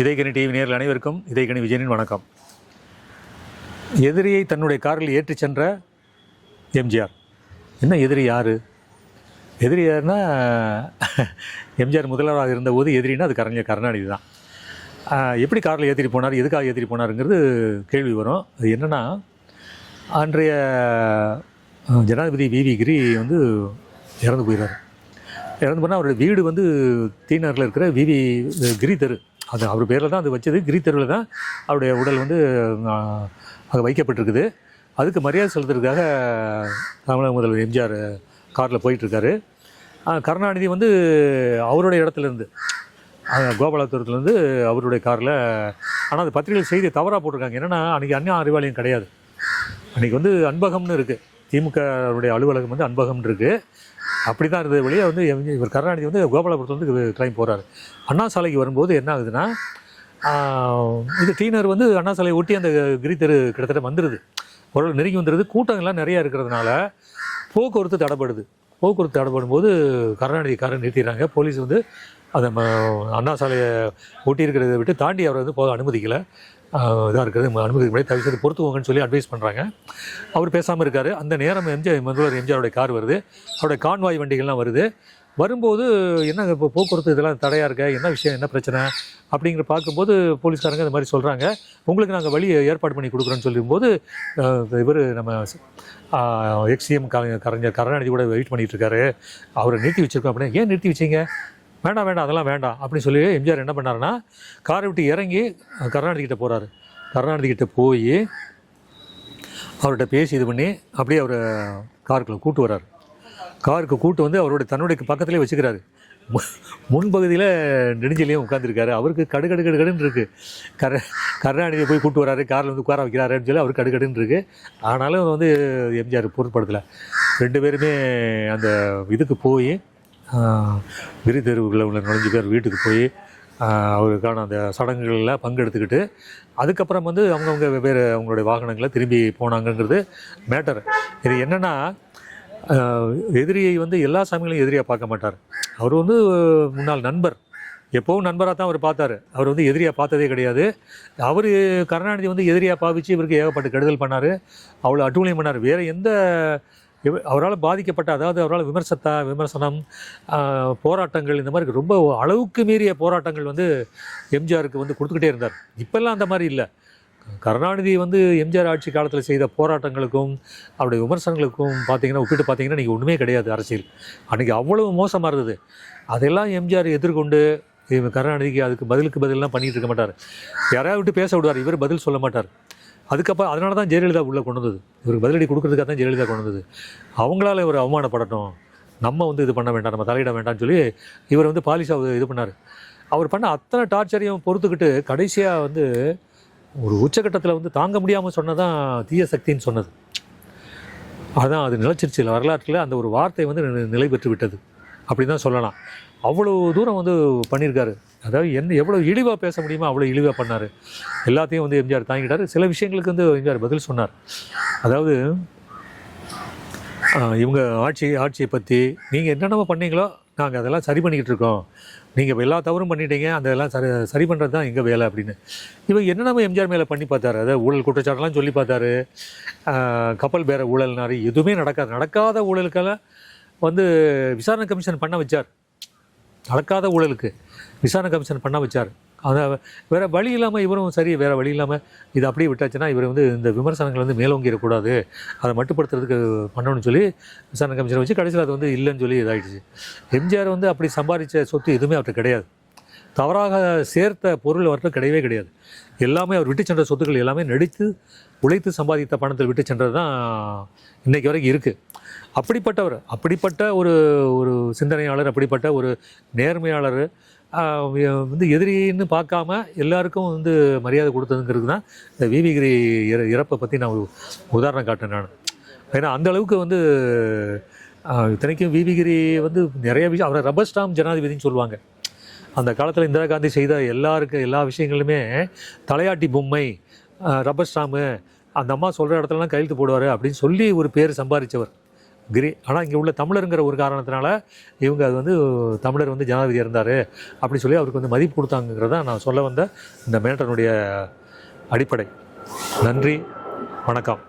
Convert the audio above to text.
இதைக்கணி TV நேரில் அனைவருக்கும் இதயகனி விஜயனின் வணக்கம். எதிரியை தன்னுடைய காரில் ஏற்றிச் சென்ற எம்ஜிஆர். என்ன எதிரி யார்? எதிரி யாருன்னா எம்ஜிஆர் முதல்வராக இருந்தபோது எதிரின்னா அது கரஞ்ச கருணாநிதி தான். எப்படி காரில் ஏற்றிட்டு போனார் எதுக்காக ஏற்றிட்டு போனாருங்கிறது கேள்வி வரும். அது என்னென்னா அன்றைய ஜனாதிபதி விவி கிரி வந்து இறந்து போயிடுறார் இறந்து போனால் அவருடைய வீடு வந்து தீநகரில் இருக்கிற விவி கிரி தெரு. அது அவர் பேரில் தான் அது வச்சது. கிரி தெருவில் தான் அவருடைய உடல் வந்து அங்கே வைக்கப்பட்டிருக்குது. அதுக்கு மரியாதை செலுத்துறதுக்காக தமிழக முதல்வர் எம்ஜிஆர் காரில் போயிட்டுருக்காரு. கருணாநிதி வந்து அவருடைய இடத்துலேருந்து கோபாலபுரத்துலேருந்து அவருடைய காரில் ஆனால் அது பத்திரிகையில் செய்தி தவறாக போட்டிருக்காங்க. என்னென்னா அன்றைக்கி அந்நிய அறிவாலயம் கிடையாது. அன்றைக்கி வந்து அன்பகம்னு இருக்குது திமுக அவருடைய அலுவலகம் வந்து அன்பகம்னு இருக்குது அப்படி தான் இருந்தது. வெளியே வந்து இவர் கருணாநிதி வந்து கோபாலபுரத்துலேருந்து கிளம்பி போகிறாரு அண்ணா சாலைக்கு வரும்போது என்ன ஆகுதுன்னா இது டீனர் வந்து அண்ணா சாலையை ஒட்டி அந்த கிரி தெரு கிட்டத்தட்ட வந்துடுது ஓரளவு நெருங்கி வந்துடுது கூட்டங்கள்லாம் நிறையா இருக்கிறதுனால போக்குவரத்து தடைப்படுது போக்குவரத்து தடைப்படும் போது கருணாநிதி காரை நிறுத்திடுறாங்க. போலீஸ் வந்து அதை ம- அண்ணா சாலையை ஒட்டி இருக்கிறத விட்டு தாண்டி அவரை வந்து போக அனுமதிக்கலை. இதாக இருக்கிறது. அனுமதி முறை தயவு செய்து பொறுத்துவோங்கன்னு சொல்லி அட்வைஸ் பண்ணுறாங்க அவர் பேசாமல் இருக்கார். அந்த நேரம் எம்ஜிஆர் முதல்வர் எம்ஜிஆருடைய கார் வருது. அவருடைய கான்வாய் வண்டிகள்லாம் வருது. வரும்போது என்ன இப்போ போக்குவரத்து இதெல்லாம் தடையாக இருக்க? என்ன விஷயம்? என்ன பிரச்சனை? அப்படிங்கிற பார்க்கும்போது போலீஸ்காரங்க இந்த மாதிரி சொல்கிறாங்க உங்களுக்கு நாங்கள் வழி ஏற்பாடு பண்ணி கொடுக்குறோன்னு சொல்லும்போது இவர் நம்ம எக்ஸிஎம் கலைஞர் கருணாநிதி கூட வெயிட் பண்ணிகிட்டு இருக்காரு. அவரை நிறுத்தி வச்சுருக்கோம் அப்படின்னு ஏன் நிறுத்தி வச்சீங்க? வேண்டாம் வேண்டாம் அதெல்லாம் வேண்டாம் அப்படின்னு சொல்லி எம்ஜிஆர் என்ன பண்ணாருன்னா காரை விட்டு இறங்கி கருணாநிதிக்கிட்ட போகிறாரு கருணாநிதிக்கிட்ட போய் அவர்கிட்ட பேசி இது பண்ணி அப்படியே அவர் காருக்குள்ளே கூட்டு வர்றாரு. காருக்கு கூட்டு வந்து அவருடைய தன்னுடைய பக்கத்துலேயே வச்சுக்கிறாரு. மு- முன்பகுதியில் நெடுஞ்சலையும் உட்காந்துருக்காரு அவருக்கு கடுகடு கடுகடுன்னு இருக்குது கர கருணாநிதியை போய் கூட்டு வராரு காரில் வந்து உட்கார வைக்கிறாருன்னு சொல்லி அவருக்கு கடுகடுன்னு இருக்குது ஆனாலும் வந்து எம்ஜிஆர் பொருட்படுத்தலை. ரெண்டு பேருமே அந்த இதுக்கு போய் விரி உள்ள நுழைஞ்சு பேர் வீட்டுக்கு போய் அவருக்கான அந்த சடங்குகளில் பங்கெடுத்துக்கிட்டு அதுக்கப்புறம் வந்து அவங்கவுங்க வெவ்வேறு அவங்களுடைய வாகனங்களை திரும்பி போனாங்கங்கிறது மேட்டர். இது என்னென்னா எதிரியை வந்து எல்லா சாமிகளையும் எதிரியாக பார்க்க மாட்டார். அவர் வந்து முன்னாள் நண்பர். எப்போவும் நண்பராக தான் அவர் பார்த்தாரு. அவர் வந்து எதிரியாக பார்த்ததே கிடையாது. அவர் கருணாநிதி வந்து எதிரியாக பாவிச்சு இவருக்கு ஏகப்பட்ட கெடுதல் பண்ணார். அவ்வளோ அட்டூழியம் பண்ணார். வேறு எந்த அவரால் பாதிக்கப்பட்ட அதாவது அவரால் விமர்சத்தா விமர்சனம் போராட்டங்கள் இந்த மாதிரி ரொம்ப அளவுக்கு மீறிய போராட்டங்கள் வந்து எம்ஜிஆருக்கு வந்து கொடுத்துக்கிட்டே இருந்தார். இப்போல்லாம் அந்த மாதிரி இல்லை. கருணாநிதி வந்து எம்ஜிஆர் ஆட்சி காலத்தில் செய்த போராட்டங்களுக்கும் அவருடைய விமர்சனங்களுக்கும் பார்த்தீங்கன்னா ஒப்பிட்டு பார்த்தீங்கன்னா இன்றைக்கி ஒன்றுமே கிடையாது அரசியல். அன்றைக்கி அவ்வளவு மோசமாக இருந்தது. அதெல்லாம் எம்ஜிஆர் எதிர்கொண்டு கருணாநிதிக்கு அதுக்கு பதிலுக்கு பதிலெலாம் பண்ணிகிட்டு இருக்க மாட்டார். யாராவது விட்டு பேச விடுவார். இவர் பதில் சொல்ல மாட்டார். அதுக்கப்புறம் அதனால தான் ஜெயலலிதா உள்ளே கொண்டு வந்தது. இவருக்கு பதிலடி கொடுக்கறதுக்காக தான் ஜெயலலிதா கொண்டு வந்தது. அவங்களால இவர் அவமானப்படட்டும் நம்ம வந்து இது பண்ண வேண்டாம் நம்ம தலையிட வேண்டாம்னு சொல்லி இவர் வந்து பாலிஷாக இது பண்ணார். அவர் பண்ண அத்தனை டார்ச்சரையும் பொறுத்துக்கிட்டு கடைசியாக வந்து ஒரு உச்சகட்டத்தில் வந்து தாங்க முடியாமல் சொன்னதான் தீய சக்தின்னு சொன்னது. அதான் அது நிலச்சிருச்சு. வரலாற்றில் அந்த ஒரு வார்த்தை வந்து நிலை பெற்று விட்டது அப்படி தான் சொல்லலாம். அவ்வளோ தூரம் வந்து பண்ணியிருக்காரு அதாவது என்ன எவ்வளோ இழிவாக பேச முடியுமோ அவ்வளோ இழிவாக பண்ணார். எல்லாத்தையும் வந்து எம்ஜிஆர் தாங்கிட்டார் சில விஷயங்களுக்கு வந்து எம்ஜிஆர் பதில் சொன்னார். அதாவது இவங்க ஆட்சி ஆட்சியை பற்றி நீங்கள் என்னென்னமோ பண்ணீங்களோ நாங்கள் அதெல்லாம் சரி பண்ணிக்கிட்டு இருக்கோம். நீங்கள் இப்போ எல்லா தவறும் பண்ணிட்டீங்க அந்த எல்லாம் சரி சரி பண்ணுறது தான் எங்கள் வேலை அப்படின்னு. இவங்க என்னென்னமோ எம்ஜிஆர் மேலே பண்ணி பார்த்தாரு. அதாவது ஊழல் குற்றச்சாட்டெல்லாம் சொல்லி பார்த்தாரு. கப்பல் பேர ஊழல்னாரு. எதுவுமே நடக்காது. நடக்காத ஊழலுக்கெல்லாம் வந்து விசாரணை கமிஷன் பண்ண வச்சார். நடக்காத ஊழலுக்கு விசாரணை கமிஷன் பண்ண வச்சார். அதை வேறு வழி இல்லாமல் இவரும் சரி வேறு வழி இல்லாமல் இது அப்படியே விட்டாச்சுன்னா இவர் வந்து இந்த விமர்சனங்கள் வந்து மேலோங்கிடக்கூடாது. அதை மட்டுப்படுத்துறதுக்கு பண்ணணும்னு சொல்லி விசாரணை கமிஷனை வச்சு கடைசியில் அது வந்து இல்லைன்னு சொல்லி இதாகிடுச்சு எம்ஜிஆர் வந்து அப்படி சம்பாதிச்ச சொத்து எதுவுமே அவர்கிட்ட கிடையாது. தவறாக சேர்த்த பொருள் அவர்கிட்ட கிடையவே கிடையாது. எல்லாமே அவர் விட்டு சென்ற சொத்துக்கள் எல்லாமே நடித்து உழைத்து சம்பாதித்த பணத்தில் விட்டு சென்றது தான் இன்றைக்கு வரைக்கும் இருக்குது அப்படிப்பட்டவர் அப்படிப்பட்ட ஒரு ஒரு சிந்தனையாளர் அப்படிப்பட்ட ஒரு நேர்மையாளர் வந்து எதிரின்னு பார்க்காம எல்லாருக்கும் வந்து மரியாதை கொடுத்ததுங்கிறது தான் இந்த விவிகிரி இற இறப்பை பற்றி நான் ஒரு உதாரணம் காட்டேன் நான். ஏன்னா அந்த அளவுக்கு வந்து இத்தனைக்கும் விவிகிரி வந்து நிறைய விஷயம் அவரை ரப்பர் ஸ்டாம் ஜனாதிபதின்னு சொல்லுவாங்க. அந்த காலத்தில் இந்திரா காந்தி செய்த எல்லாருக்கு எல்லா விஷயங்களுமே தலையாட்டி பொம்மை ரப்பர் ஸ்டாம்பு அந்த அம்மா சொல்கிற இடத்துலலாம் கையெழுத்து போடுவார் அப்படின்னு சொல்லி ஒரு பேர் சம்பாதிச்சவர் கிரி ஆனால் இங்கே உள்ள தமிழருங்கிற ஒரு காரணத்தினால இவங்க அது வந்து தமிழர் வந்து ஜனாதிபதி இருந்தார் அப்படின்னு சொல்லி அவருக்கு வந்து மதிப்பு கொடுத்தாங்கிறத நான் சொல்ல வந்த இந்த மேட்டனுடைய அடிப்படை. நன்றி வணக்கம்.